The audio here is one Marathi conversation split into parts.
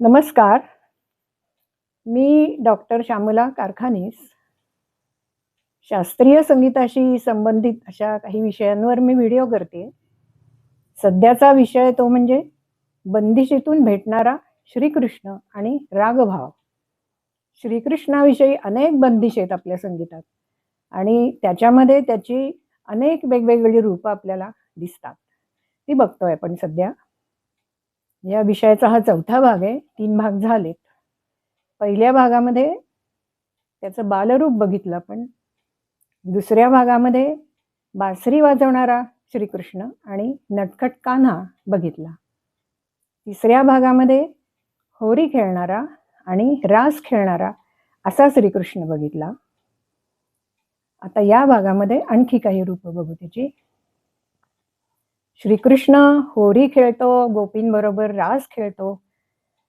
नमस्कार. मी डॉक्टर श्यामला कारखानीस शास्त्रीय संगीताशी संबंधित अशा काही विषयांवर मी व्हिडिओ करते. सध्याचा विषय तो म्हणजे बंदिशीतून भेटणारा श्रीकृष्ण आणि रागभाव. श्रीकृष्णाविषयी अनेक बंदिश आहेत आपल्या संगीतात आणि त्याच्यामध्ये त्याची अनेक वेगवेगळी रूपं आपल्याला दिसतात. ती बघतोय आपण सध्या. म्हणजे या विषयाचा हा चौथा भाग आहे. तीन भाग झालेत. पहिल्या भागामध्ये त्याचं बालरूप बघितलं आपण. दुसऱ्या भागामध्ये बासरी वाजवणारा श्रीकृष्ण आणि नटखट कान्हा बघितला. तिसऱ्या भागामध्ये होरी खेळणारा आणि रास खेळणारा असा श्रीकृष्ण बघितला. आता या भागामध्ये आणखी काही रूपं बघू त्याची. श्रीकृष्ण होरी खेळतो गोपींबरोबर रास खेळतो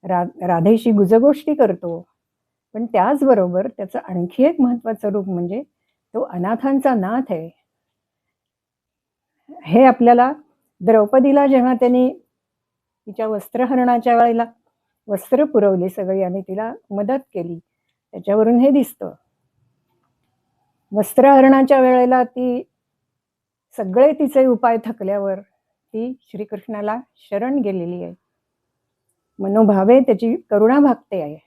रा राधेशी गुजगोष्टी करतो. पण त्याचबरोबर त्याचं आणखी एक महत्वाचं रूप म्हणजे तो अनाथांचा नाथ आहे. हे आपल्याला द्रौपदीला जेव्हा त्यांनी तिच्या वस्त्रहरणाच्या वेळेला वस्त्र पुरवली सगळी आणि तिला मदत केली त्याच्यावरून हे दिसतं. वस्त्रहरणाच्या वेळेला ती सगळे तिचे उपाय थकल्यावर ती श्रीकृष्णाला शरण गेलेली आहे. मनोभावे त्याची करुणा भागते आहे.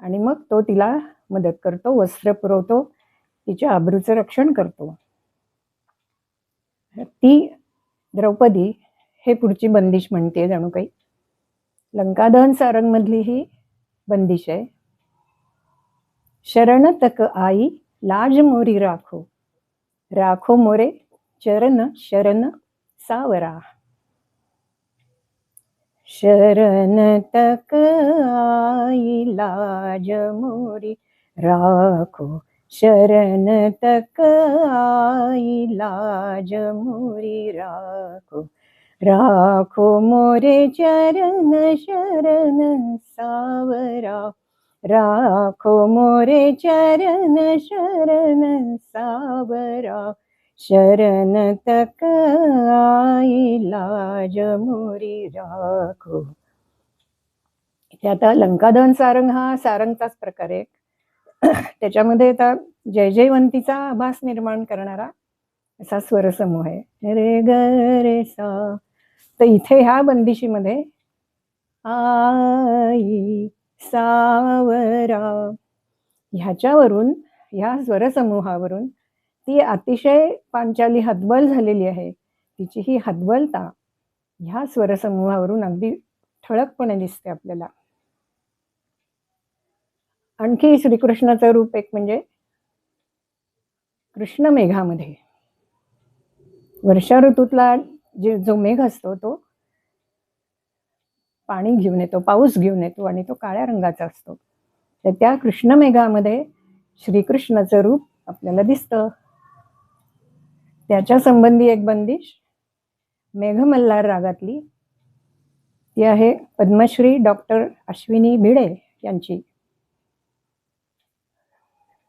आणि मग तो तिला मदत करतो वस्त्र पुरवतो तिच्या आबरूचं रक्षण करतो. ती द्रौपदी हे पुढची बंदिश म्हणते जणू काही. लंकादहन सारंगमधली ही बंदिश आहे. शरण तक आई लाज मोरी राखो. राखो मोरे चरण शरण सावरा. शरण तक आई लाज मोरी राखो. शरण तक आई लाज मोरी राखो. राखो मोरे चरण शरण सावरा. राखो मोरे चरण शरण सावरा. शरण तक आई लाज मोरी राखो इथे आता लंकादहन सारंग हा सारंगचाच प्रकार आहे त्याच्यामध्ये आता जय जयवंतीचा आभास निर्माण करणारा असा स्वरसमूह आहे रे ग रे सा तर इथे ह्या बंदिशीमध्ये आई सावरा ह्याच्यावरून ह्या स्वरसमूहावरून ती अतिशय पांचाली हतबल झालेली आहे. तिची ही हतबलता ह्या स्वरसमूहावरून अगदी ठळकपणे दिसते आपल्याला. आणखी श्रीकृष्णाचं रूप एक म्हणजे कृष्ण मेघामध्ये. वर्षा ऋतूतला जे जो मेघ असतो तो पाणी घेऊन येतो पाऊस घेऊन येतो आणि तो काळ्या रंगाचा असतो. तर त्या कृष्ण मेघामध्ये श्रीकृष्णाचं रूप आपल्याला दिसतं. त्याच्या संबंधी एक बंदिश मेघमल्हार रागातली. ती आहे पद्मश्री डॉक्टर अश्विनी भिडे यांची.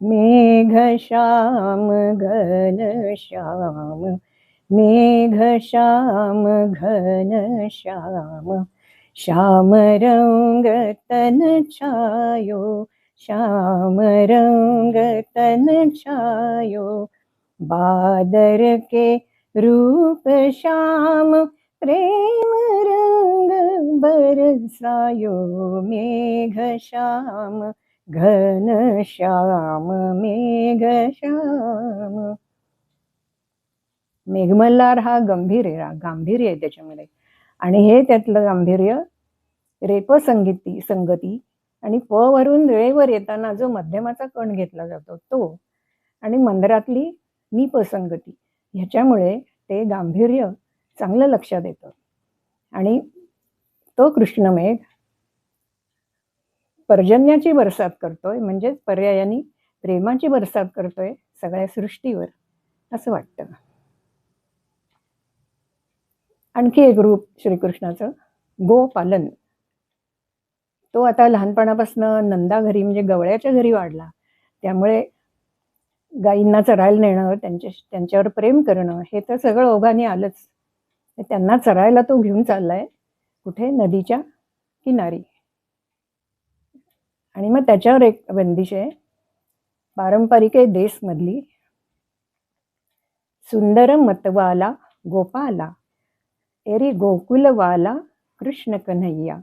मेघ श्याम घन श्याम मेघ श्याम घन श्याम श्याम रंग तन छायो श्याम रंग तन छायो बादर के रूप श्याम प्रेम रंग बरसायो मेघ श्याम घन श्याम मेघ श्याम. मेघमल्हार हा गंभीर आहे रा- गांभीर्य आहे त्याच्यामध्ये. आणि हे त्यातलं गांभीर्य रेप संगीती संगती आणि प वरून रेवर येताना जो मध्यमाचा कण घेतला जातो तो. आणि मंदिरातली निपसंगती ह्याच्यामुळे ते गांभीर्य चांगलं लक्षात येतं. आणि तो कृष्णमेघ पर्जन्याची बरसात करतोय म्हणजेच पर्यायाने प्रेमाची बरसात करतोय सगळ्या सृष्टीवर असं वाटतं. आणखी एक रूप श्रीकृष्णाचं गोपालन. तो आता लहानपणापासून नंदा घरी म्हणजे गवळ्याच्या घरी वाढला. त्यामुळे गायींना चरायला नेणं त्यांच्या त्यांच्यावर प्रेम करणं हे तर सगळं ओघाने आलंच. त्यांना चरायला तो घेऊन चाललाय कुठे? नदीच्या किनारी. आणि मग त्याच्यावर एक बंदिश आहे. पारंपरिक आहे देशमधली सुंदर मतवाला गोपाला एरी गोकुलवाला कृष्ण कन्हैया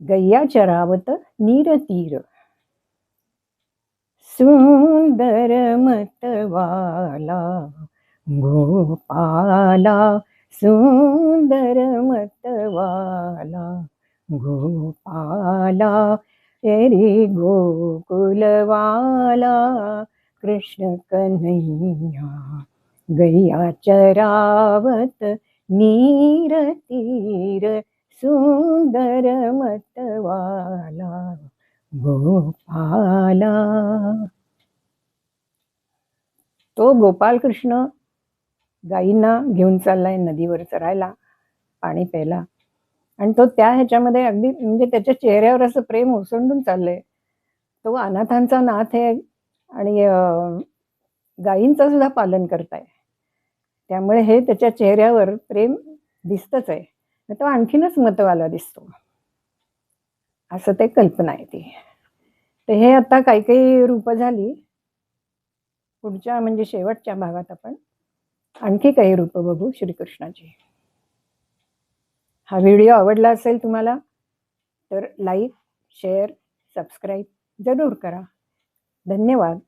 गैया चरावत नीर तीर सुंदर मतवाला गोपाला सुंदर मतवाला गोपाला एरी गोकुलवाला कृष्ण कन्हैया गैया चरावत नीर तीर सुंदर मतवाला। गोपाला. तो गोपाल कृष्ण गाईंना घेऊन चाललाय नदीवर चरायला पाणी प्यायला. आणि तो त्या ह्याच्यामध्ये अगदी म्हणजे त्याच्या चेहऱ्यावर असं प्रेम ओसंडून चाललंय. तो अनाथांचा नाथ आहे आणि गाईंचा गायींचं सुद्धा पालन करताय. त्यामुळे हे त्याच्या चेहऱ्यावर प्रेम दिसतच आहे. तो आणखीनच मतवाला दिसतो. असं ते कल्पना आहे ती. तर हे आता काही काही रूपं झाली. पुढच्या म्हणजे शेवटच्या भागात आपण आणखी काही रूपं बघू श्रीकृष्णाची. हा व्हिडिओ आवडला असेल तुम्हाला तर लाईक शेअर सबस्क्राईब जरूर करा. धन्यवाद.